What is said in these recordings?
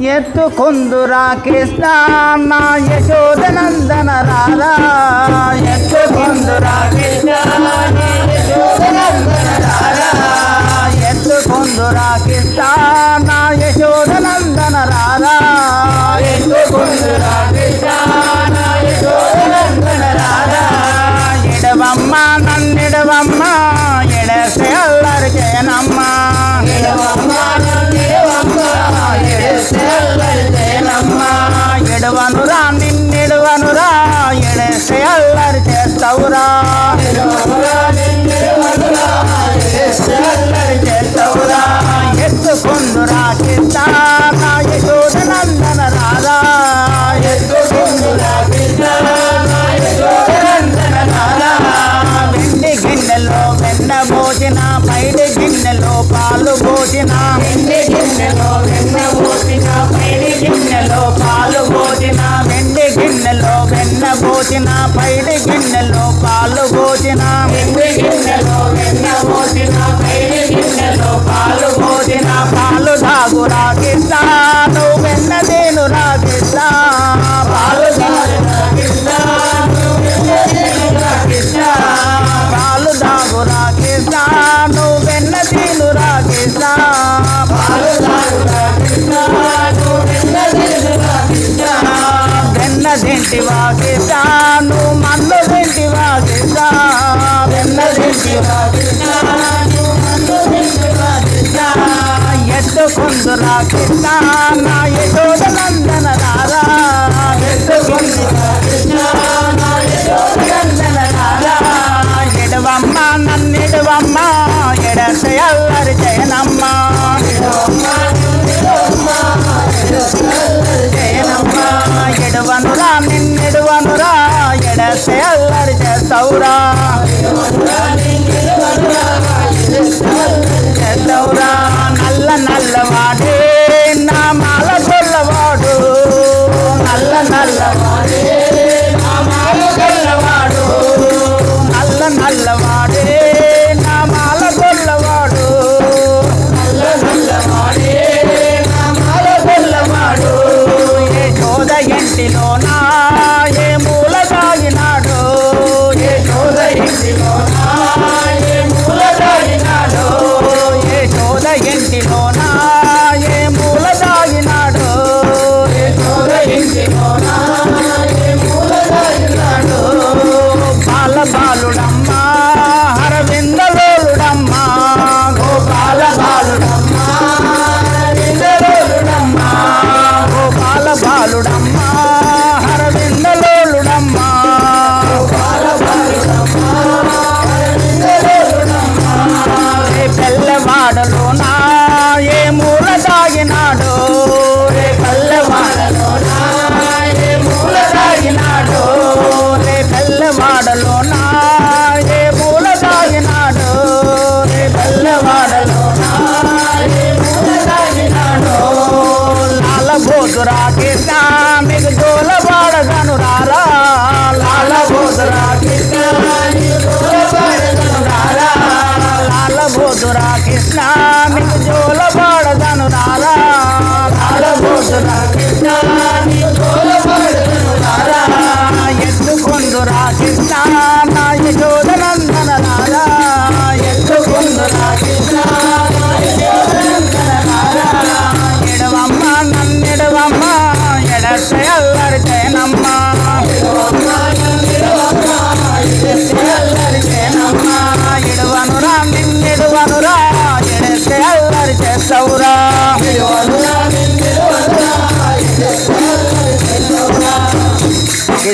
ఎత్తుకుందురా కృష్ణ నా యశోదనందన రారా ఎత్తుకుందురా కృష్ణ నా యశోదనందన రారా ఎత్తుకుందురా కృష్ణ నా యశోదనందన రారా ఎత్తుకుందురా కృష్ణ యశోదనందన రారా ఎడవమ్మ నన్నెడవమ్మ భోజన పైడి గిన్నెలో పాలు భోజన వెండి గిన్నెలో వెన్న భోజన పైడి గిన్నెలో పాలు భోజన వెండి గిన్నెలో వెన్న భోజన పైడి గిన్నెలో పాలు భోజన వెండి గిన్నెలో వెన్న పైడి గిన్నెలో పాలు భోజన పాలు తాగు రాకిస్తా నువ్వు వెన్న దేను రాకిస్తా తింటి వాకిస్తా నువ్వు మన్ను తింటి వాకిస్తా వెన్న తింటి వాకిస్తా నువ్వు నా యశోద அல்லாருக்க சௌரா పెళ్ళవాడలోనా ఏ మూల దాగినాడు? రే పల్లెవాడలోనా ఏ మూల దాగినాడు? రే పెళ్ళవాడలోనా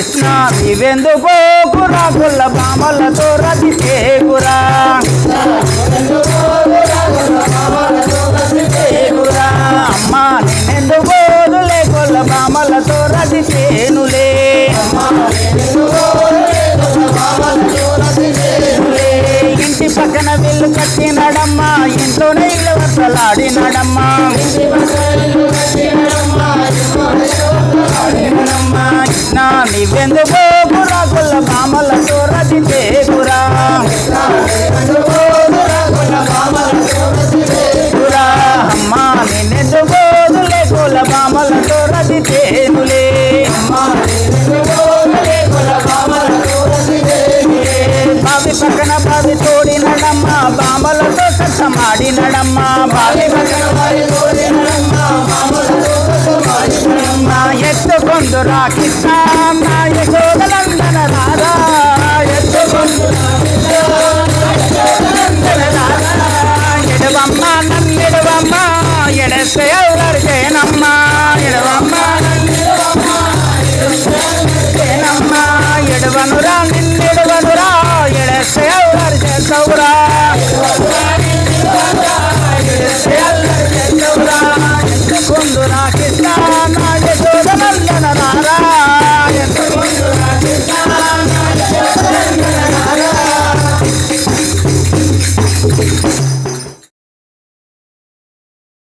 కృష్ణ నీవెందు పోకురా గుల్ల బామలతో రది చేకురా అమ్మ నేనెందు పోదులే కొల్ల బామలతో రది చేనులే ఇంటి పక్కన వెళ్ళు కట్టినడమ్మా ఇంట్లోనే ఇళ్ళ వసలాడినడమ్మా నా నీవెందు పోకురా కామల రా కృష్ణ